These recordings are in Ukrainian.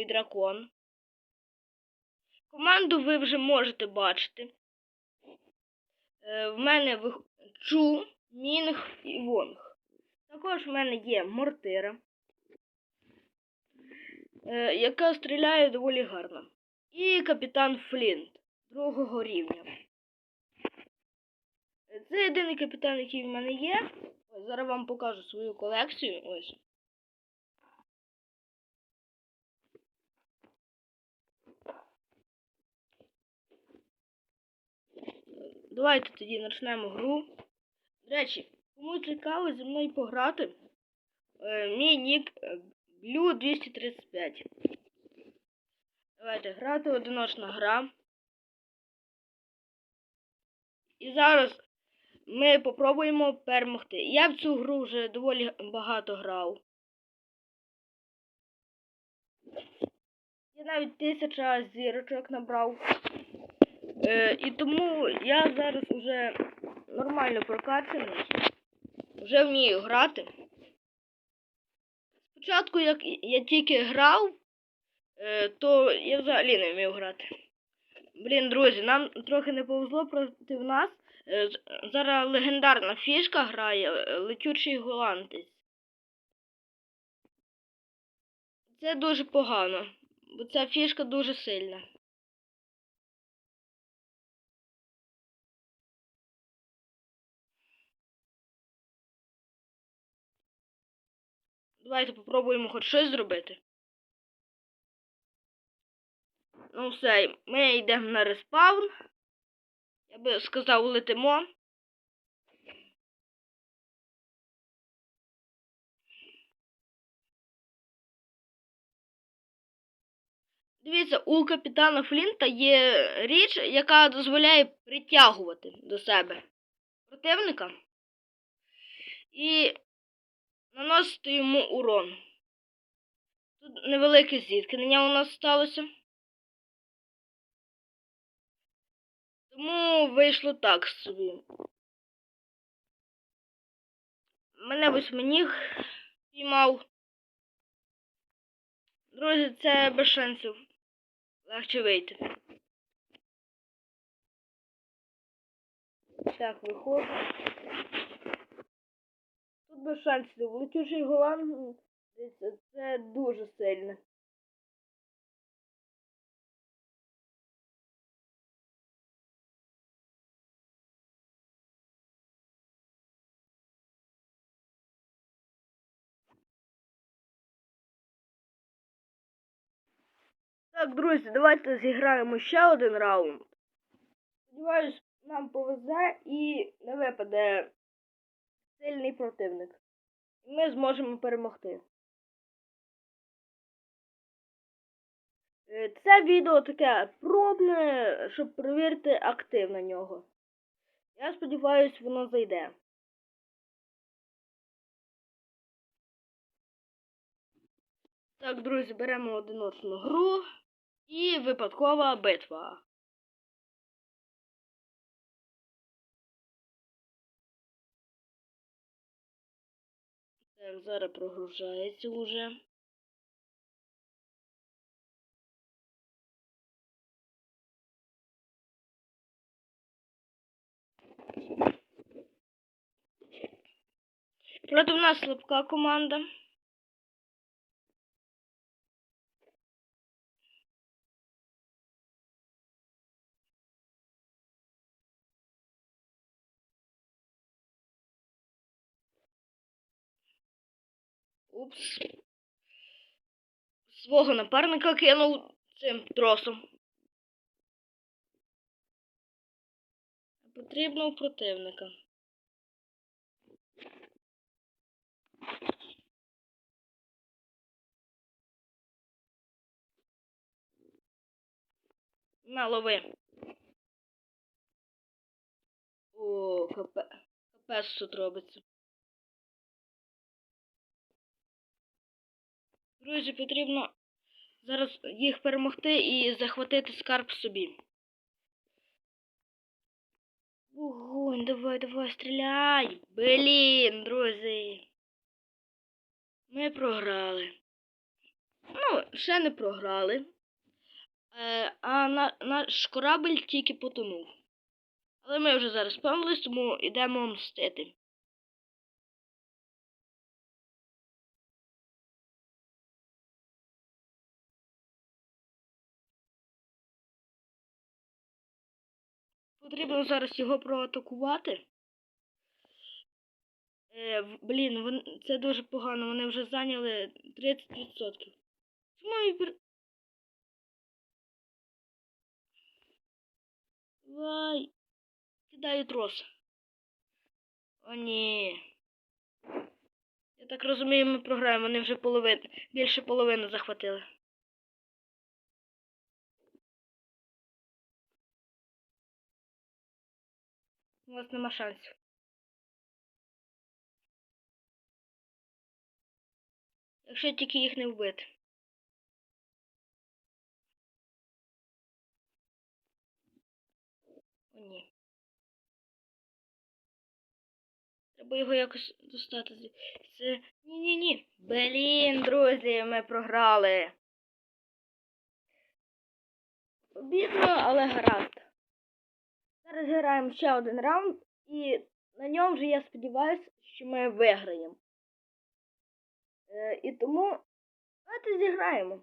Мертвий дракон. Команду ви вже можете бачити. Е, в мене вих... Чу, Мінг і Вонг. Також в мене є мортира, е, яка стріляє доволі гарно. І капітан Флінт другого рівня. Це єдиний капітан, який в мене є. Зараз вам покажу свою колекцію. Ось. Давайте тоді почнемо гру. До речі, кому цікаво зі мною пограти, е, мій нік е, Blue 235. Давайте грати одиночна гра. І зараз ми попробуємо перемогти. Я в цю гру вже доволі багато грав. Я навіть тисяча зірочок набрав. Е, і тому я зараз уже нормально прокачаний. Вже вмію грати. Спочатку, як я тільки грав, е, то я взагалі не вмів грати. Блін, друзі, нам трохи не повезло проти нас. Е, Зараз легендарна фішка грає е, летючий голландець. Це дуже погано, бо ця фішка дуже сильна. Давайте попробуємо хоч щось зробити. Ну все, ми йдемо на респаун. Я би сказав, летимо. Дивіться, у капітана Флінта є річ, яка дозволяє притягувати до себе противника і наносити йому урон. Тут невелике зіткнення у нас сталося. Тому вийшло так собі. Мене восьминіг піймав. Друзі, це без шансів. Легше вийти. Так, виходжу. Без шансів. Летючий голланд це, це дуже сильно. Так, друзі, давайте зіграємо ще один раунд. Сподіваюсь, нам повезе і не випаде сильний противник. І ми зможемо перемогти. Е, Це відео таке пробне, щоб перевірити актив на нього. Я сподіваюсь, воно зайде. Так, друзі, беремо одиночну гру і випадкова битва. Так, зараз прогружається уже. Проти нас слабка команда. Упс. Свого напарника кинув цим тросом. Потрібно у противника. На, лови. О, капе. Капець тут робиться. Друзі, потрібно зараз їх перемогти і захватити скарб собі. Вогонь, давай, давай, стріляй! Блін, друзі. Ми програли. Ну, ще не програли. Е, а на, наш корабель тільки потонув. Але ми вже зараз спавнились, тому йдемо мстити. Потрібно зараз його проатакувати. Е, блін, вон, це дуже погано, вони вже зайняли 30%. Чому я пер... Вай. Кидаю трос. О, ні. Я так розумію, ми програємо, вони вже половину, більше половини захватили. У вас нема шансів. Якщо тільки їх не вбити. О, ні. Треба його якось достати. Це. Ні-ні-ні. Блін, друзі, ми програли. Обідно, але гаразд. Зараз граємо ще один раунд, і на ньому вже я сподіваюся, що ми виграємо. Е, і тому давайте зіграємо.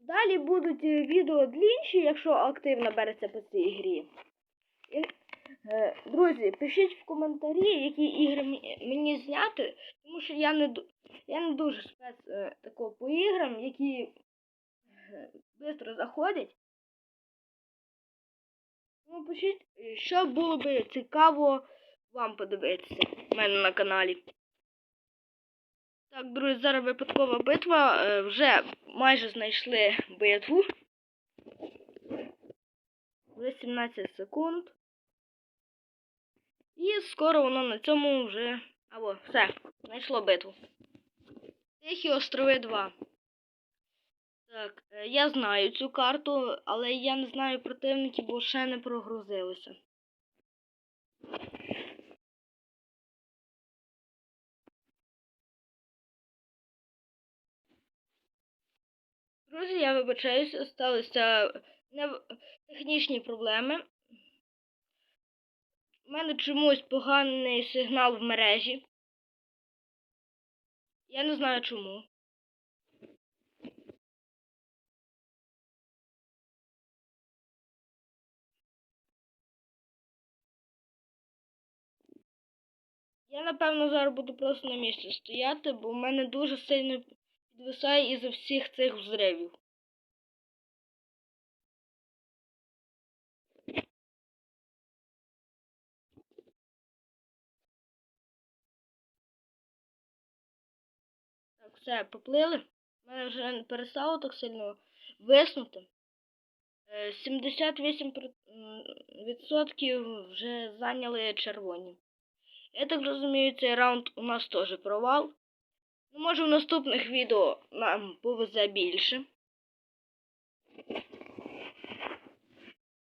Далі будуть е, відео длінші, якщо активно береться по цій грі. Е, друзі, пишіть в коментарі, які ігри мені- мені зняти, тому що я не, я не дуже спец е, такого по іграм, які швидко заходять. Тому пишіть, що було би цікаво вам подивитися в мене на каналі. Так, друзі, зараз випадкова битва. Е, Вже майже знайшли битву. Вже 17 секунд. І скоро воно на цьому вже. Або, все, знайшло битву. Тихі острови 2. Так, е, я знаю цю карту, але я не знаю противників, бо ще не прогрузилося. Друзі, я вибачаюся, сталися технічні проблеми. У мене чомусь поганий сигнал в мережі. Я не знаю чому. Я напевно зараз буду просто на місці стояти, бо в мене дуже сильно підвисає із-за всіх цих взривів. Так, все, поплили. У мене вже перестало так сильно виснути. Е, 78% вже зайняли червоні. Я так розумію, цей раунд у нас теж провал. Ну, може в наступних відео нам повезе більше.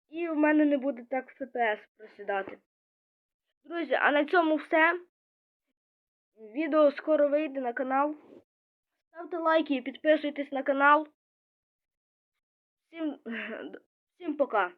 І в мене не буде так FPS просідати. Друзі, а на цьому все. Відео скоро вийде на канал. Ставте лайки і підписуйтесь на канал. Всім, всім пока.